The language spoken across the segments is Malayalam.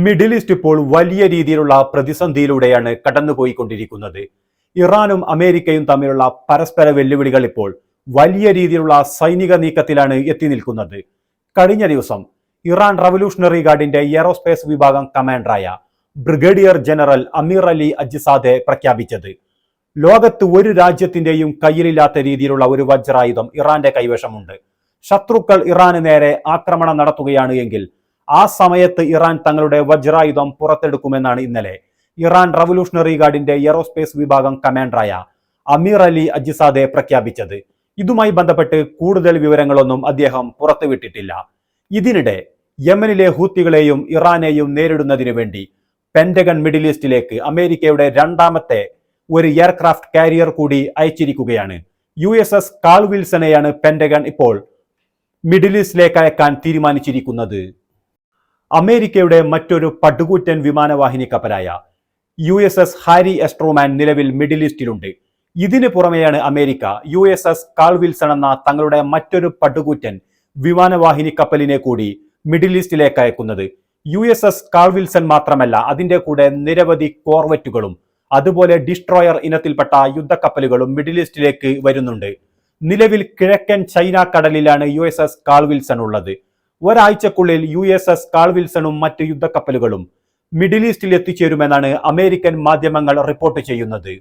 മിഡിൽ ഈസ്റ്റ് ഇപ്പോൾ വലിയ രീതിയിലുള്ള പ്രതിസന്ധിയിലൂടെയാണ് കടന്നുപോയിക്കൊണ്ടിരിക്കുന്നത്. ഇറാനും അമേരിക്കയും തമ്മിലുള്ള പരസ്പര വെല്ലുവിളികൾ ഇപ്പോൾ വലിയ രീതിയിലുള്ള സൈനിക നീക്കത്തിലാണ് എത്തി നിൽക്കുന്നത്. കഴിഞ്ഞ ദിവസം ഇറാൻ റവല്യൂഷണറി ഗാർഡിന്റെ എയറോസ്പേസ് വിഭാഗം കമാൻഡറായ brigadier general Amir Ali Hajizadeh പ്രഖ്യാപിച്ചത്. ലോകത്ത് ഒരു രാജ്യത്തിന്റെയും കയ്യിലില്ലാത്ത രീതിയിലുള്ള ഒരു വജ്രായുധം ഇറാന്റെ കൈവശമുണ്ട്. ശത്രുക്കൾ ഇറാന് നേരെ ആക്രമണം നടത്തുകയാണ് എങ്കിൽ ആ സമയത്ത് ഇറാൻ തങ്ങളുടെ വജ്രായുധം പുറത്തെടുക്കുമെന്നാണ് ഇന്നലെ. ഇറാൻ റവല്യൂഷണറി ഗാർഡിന്റെ എയറോസ്പേസ് വിഭാഗം കമാൻഡറായ അമീർ അലി അജിസാദെ പ്രഖ്യാപിച്ചത്. ഇതുമായി ബന്ധപ്പെട്ട് കൂടുതൽ വിവരങ്ങളൊന്നും അദ്ദേഹം പുറത്തുവിട്ടിട്ടില്ല. ഇതിനിടെ യമനിലെ ഹൂത്തികളെയും ഇറാനെയും നേരിടുന്നതിന് വേണ്ടി പെൻഡഗൺ മിഡിൽ ഈസ്റ്റിലേക്ക് അമേരിക്കയുടെ രണ്ടാമത്തെ ഒരു എയർക്രാഫ്റ്റ് കാരിയർ കൂടി അയച്ചിരിക്കുകയാണ്. യു എസ് എസ് കാൾ വിൽസനെയാണ് പെൻഡഗൺ ഇപ്പോൾ മിഡിൽ ഈസ്റ്റിലേക്ക് അയക്കാൻ തീരുമാനിച്ചിരിക്കുന്നത്. അമേരിക്കയുടെ മറ്റൊരു പടുകൂറ്റൻ വിമാനവാഹിനി കപ്പലായ U S S Harry S Truman നിലവിൽ മിഡിൽ ഈസ്റ്റിലുണ്ട്. ഇതിനു പുറമെയാണ് America U S S Carl Wilson എന്ന തങ്ങളുടെ മറ്റൊരു പടുകൂറ്റൻ വിമാനവാഹിനി കപ്പലിനെ കൂടി മിഡിൽ ഈസ്റ്റിലേക്ക് അയക്കുന്നത്. U S S Carl Wilson മാത്രമല്ല അതിന്റെ കൂടെ നിരവധി കോർവെറ്റുകളും അതുപോലെ ഡിസ്ട്രോയർ ഇനത്തിൽപ്പെട്ട യുദ്ധക്കപ്പലുകളും മിഡിൽ ഈസ്റ്റിലേക്ക് വരുന്നുണ്ട്. നിലവിൽ കിഴക്കൻ China കടലിലാണ് U S S Carl Wilson ഉള്ളത്. ഒരാഴ്ചക്കുള്ളിൽ യു എസ് എസ് കാൾ വിൽസണും മറ്റ് യുദ്ധക്കപ്പലുകളും മിഡിൽ ഈസ്റ്റിൽ എത്തിച്ചേരുമെന്നാണ് അമേരിക്കൻ മാധ്യമങ്ങൾ റിപ്പോർട്ട് ചെയ്യുന്നത്.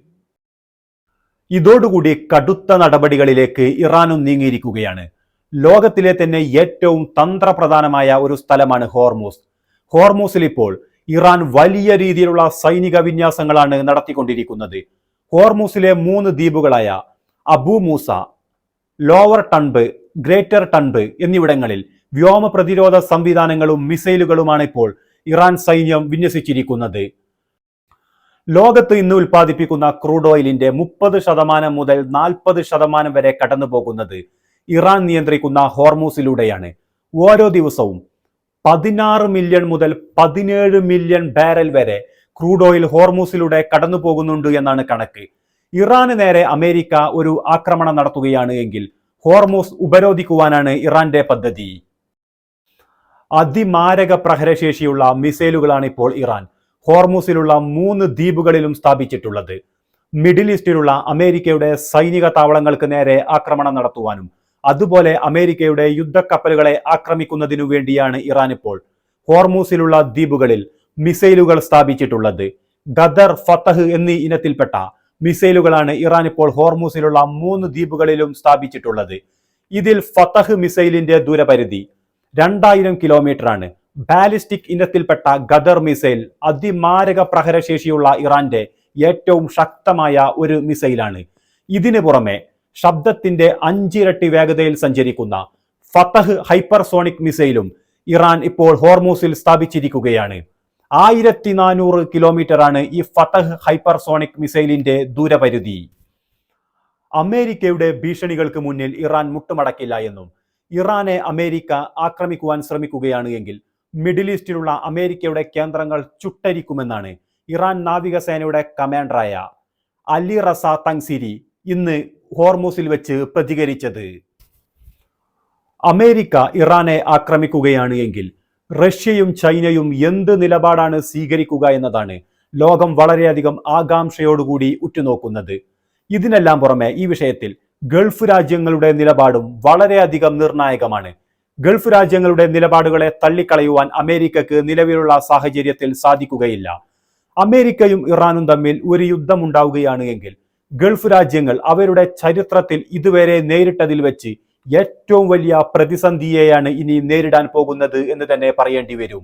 ഇതോടുകൂടി കടുത്ത നടപടികളിലേക്ക് ഇറാനും നീങ്ങിയിരിക്കുകയാണ്. ലോകത്തിലെ തന്നെ ഏറ്റവും തന്ത്രപ്രധാനമായ ഒരു സ്ഥലമാണ് ഹോർമൂസ്. ഹോർമൂസിൽ ഇപ്പോൾ ഇറാൻ വലിയ രീതിയിലുള്ള സൈനിക വിന്യാസങ്ങളാണ് നടത്തിക്കൊണ്ടിരിക്കുന്നത്. ഹോർമൂസിലെ മൂന്ന് ദ്വീപുകളായ Abu Musa lower Tunb greater Tunb എന്നിവിടങ്ങളിൽ വ്യോമ പ്രതിരോധ സംവിധാനങ്ങളും മിസൈലുകളുമാണ് ഇപ്പോൾ ഇറാൻ സൈന്യം വിന്യസിച്ചിരിക്കുന്നത്. ലോകത്ത് ഇന്ന് ഉൽപ്പാദിപ്പിക്കുന്ന ക്രൂഡ് ഓയിലിന്റെ മുപ്പത് ശതമാനം മുതൽ നാൽപ്പത് ശതമാനം വരെ കടന്നു പോകുന്നത് ഇറാൻ നിയന്ത്രിക്കുന്ന ഹോർമൂസിലൂടെയാണ്. ഓരോ ദിവസവും പതിനാറ് മില്യൺ മുതൽ പതിനേഴ് മില്യൺ ബാരൽ വരെ ക്രൂഡ് ഓയിൽ ഹോർമൂസിലൂടെ കടന്നു പോകുന്നുണ്ട് എന്നാണ് കണക്ക്. ഇറാന് നേരെ അമേരിക്ക ഒരു ആക്രമണം നടത്തുകയാണ് എങ്കിൽ ഹോർമൂസ് ഉപരോധിക്കുവാനാണ് ഇറാന്റെ പദ്ധതി. അതിമാരക പ്രഹരശേഷിയുള്ള മിസൈലുകളാണ് ഇപ്പോൾ ഇറാൻ. ഹോർമൂസിലുള്ള മൂന്ന് ദ്വീപുകളിലും സ്ഥാപിച്ചിട്ടുള്ളത്. മിഡിൽ ഈസ്റ്റിലുള്ള അമേരിക്കയുടെ സൈനിക താവളങ്ങൾക്ക് നേരെ ആക്രമണം നടത്തുവാനും അതുപോലെ അമേരിക്കയുടെ യുദ്ധക്കപ്പലുകളെ ആക്രമിക്കുന്നതിനു വേണ്ടിയാണ് ഇറാൻ ഇപ്പോൾ ഹോർമൂസിലുള്ള ദ്വീപുകളിൽ മിസൈലുകൾ സ്ഥാപിച്ചിട്ടുള്ളത്. ഖദർ ഫത്തഹ് എന്നീ ഇനത്തിൽപ്പെട്ട മിസൈലുകളാണ് ഇറാൻ ഇപ്പോൾ ഹോർമൂസിലുള്ള മൂന്ന് ദ്വീപുകളിലും സ്ഥാപിച്ചിട്ടുള്ളത്. ഇതിൽ ഫത്തഹ് മിസൈലിന്റെ ദൂരപരിധി രണ്ടായിരം കിലോമീറ്ററാണ്. ബാലിസ്റ്റിക് ഇനത്തിൽപ്പെട്ട ഗദർ മിസൈൽ അതിമാരക പ്രഹരശേഷിയുള്ള ഇറാന്റെ ഏറ്റവും ശക്തമായ ഒരു മിസൈലാണ്. ഇതിനു പുറമെ ശബ്ദത്തിന്റെ അഞ്ചിരട്ടി വേഗതയിൽ സഞ്ചരിക്കുന്ന ഫത്തഹ് ഹൈപ്പർസോണിക് മിസൈലും ഇറാൻ ഇപ്പോൾ ഹോർമൂസിൽ സ്ഥാപിച്ചിരിക്കുകയാണ്. ആയിരത്തി നാനൂറ് കിലോമീറ്ററാണ് ഈ ഫത്തഹ് ഹൈപ്പർസോണിക് മിസൈലിന്റെ ദൂരപരിധി. അമേരിക്കയുടെ ഭീഷണികൾക്ക് മുന്നിൽ ഇറാൻ മുട്ടുമടക്കില്ല എന്നും ഇറാനെ അമേരിക്ക ആക്രമിക്കുവാൻ ശ്രമിക്കുകയാണ് എങ്കിൽ മിഡിൽ ഈസ്റ്റിലുള്ള അമേരിക്കയുടെ കേന്ദ്രങ്ങൾ ചുട്ടരിക്കുമെന്നാണ് ഇറാൻ നാവികസേനയുടെ കമാൻഡറായ അലി റസ തങ്സിരി ഇന്ന് ഹോർമൂസിൽ വെച്ച് പ്രതികരിച്ചത്. അമേരിക്ക ഇറാനെ ആക്രമിക്കുകയാണ് എങ്കിൽ റഷ്യയും ചൈനയും എന്ത് നിലപാടാണ് സ്വീകരിക്കുക എന്നതാണ് ലോകം വളരെയധികം ആകാംക്ഷയോടുകൂടി ഉറ്റുനോക്കുന്നത്. ഇതിനെല്ലാം പുറമെ ഈ വിഷയത്തിൽ ഗൾഫ് രാജ്യങ്ങളുടെ നിലപാടും വളരെയധികം നിർണായകമാണ്. ഗൾഫ് രാജ്യങ്ങളുടെ നിലപാടുകളെ തള്ളിക്കളയുവാൻ അമേരിക്കക്ക് നിലവിലുള്ള സാഹചര്യത്തിൽ സാധിക്കുകയില്ല. അമേരിക്കയും ഇറാനും തമ്മിൽ ഒരു യുദ്ധമുണ്ടാവുകയാണ് എങ്കിൽ ഗൾഫ് രാജ്യങ്ങൾ അവരുടെ ചരിത്രത്തിൽ ഇതുവരെ നേരിട്ടതിൽ വെച്ച് ഏറ്റവും വലിയ പ്രതിസന്ധിയെയാണ് ഇനി നേരിടാൻ പോകുന്നത് എന്ന് തന്നെ പറയേണ്ടി വരും.